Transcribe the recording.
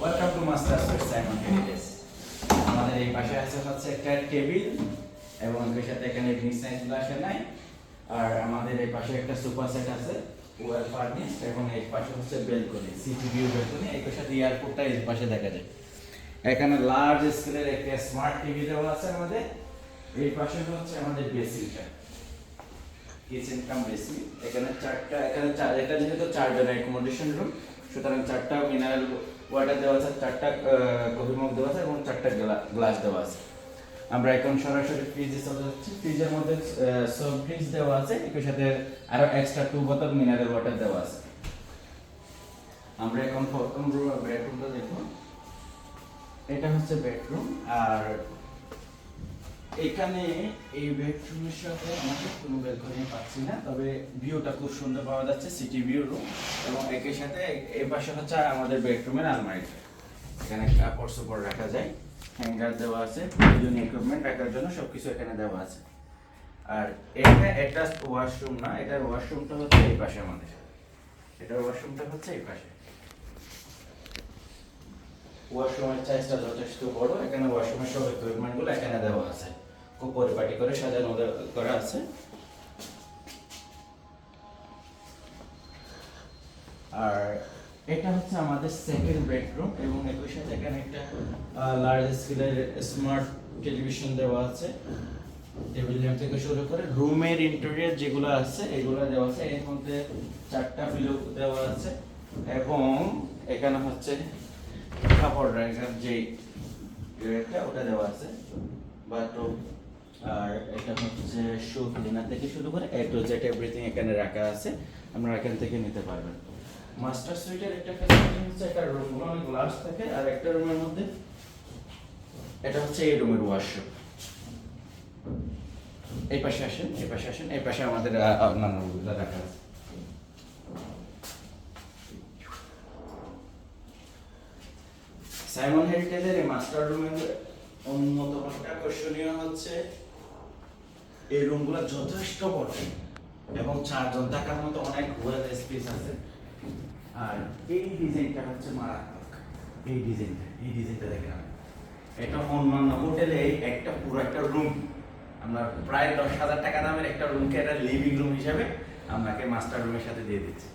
Welcome to master Simon heritage আমাদের এই পাশে আছে হচ্ছে একটা টেবিল এবং এর সাথে এখানে বিছনাগুলো আসে নাই। আর আমাদের এই পাশে একটা সোফা সেট আছে, ওয়েল ফার্নিশড এবং এই পাশে হচ্ছে বেলকনি, সিটি ভিউ বেলকনি এই সাথে এয়ারপোর্টটা এই পাশে দেখা যায়। এখানে লার্জ স্কেলের একটা স্মার্ট টিভি দেওয়া আছে আমাদের। এই পাশে হচ্ছে আমাদের বেসিনটা। কিচেন কাম বেসিন, এখানে চারটা, এখানে চার, এটা যেহেতু চারজনের অ্যাকোমোডেশন রুম সুতরাং চারটা মিনারেল ওয়াটার দেওয়া আছে, চারটা কফি মগ দেওয়া আছে এবং চারটা গ্লাস দেওয়া আছে। আমরা এখন সরাসরি ফ্রিজে চলে যাচ্ছি। ফ্রিজের মধ্যে সফট ড্রিঙ্কস দেওয়া আছে, একই সাথে আরও এক্সট্রা টু বোতল মিনারেল ওয়াটার দেওয়া আছে। আমরা এখন প্রথম রুম বেডরুমটা দেখুন এটা হচ্ছে বেডরুম আর এখানে এই বেডরুমের সাথে আমাদের কোনো বেলকনি পাচ্ছি না, তবে ভিউটা খুব সুন্দর পাওয়া যাচ্ছে সিটি ভিউ রুম এবং একই সাথে এই পাশে হচ্ছে আমাদের বেডরুমের আলমারিটা এখানে কাপড় চোপড় রাখা যায় হ্যাঙ্গার দেওয়া আছে, প্রয়োজনীয় ইকুইপমেন্ট রাখার জন্য সবকিছু এখানে দেওয়া আছে। আর এটা একটা ওয়াশরুম না এটার ওয়াশরুমটা হচ্ছে এই পাশে আমাদের। এটার ওয়াশরুমটা হচ্ছে এই পাশে। ওয়াশরুমের সাইজটা যথেষ্ট বড়, এখানে ওয়াশরুমের সব ইকুইপমেন্টগুলো এখানে দেওয়া আছে। খুব পরিপাটি করে সাজানো করা আছে। আর এটা হচ্ছে আমাদের সেকেন্ড বেডরুম এবং একই সাথে এখানে একটা লার্জ স্কেলের স্মার্ট টেলিভিশন দেওয়া আছে। টেবিল ল্যাম্প থেকে শুরু করে রুমের ইন্টেরিয়র যেগুলো আছে, এগুলো দেওয়া আছে। এর মধ্যে চারটা পিলো দেওয়া আছে এবং এখানে হচ্ছে কাপড় রাখার যে একটা ওটা দেওয়া আছে। বাথরুম আর এটা হচ্ছে শু ক্লিনার থেকে শুরু করে এ টু জেড এভরিথিং এখানে রাখা আছে। আমরা এখান থেকে নিতে পারবেন। মাস্টার সুইটের একটা ফ্যাসিলিটি হচ্ছে, একটা রুম অনেক গ্লাস থাকে। আর একটা রুমের মধ্যে এটা হচ্ছে এই রুমের ওয়াশরুম এই পাশে আসেন, এই পাশে আসেন, এই পাশে আমাদের রুমগুলো রাখা আছে। সাইমন হেরিটেজের এই মাস্টার রুমের অন্যতম আকর্ষণীয় হচ্ছে এই রুমগুলো যথেষ্ট বড় এবং চারজন থাকার মতো অনেক ওয়েল স্পেস আছে। আর এই ডিজাইনটা হচ্ছে মারাত্মক। এই ডিজাইনটা এই ডিজাইনটা দেখেন এটা অন্যান্য হোটেলে একটা পুরো একটা রুম আমরা প্রায় দশ হাজার টাকা দামের একটা রুমকে একটা লিভিং রুম হিসাবে আপনাকে মাস্টার রুমের সাথে দিয়ে দিচ্ছি।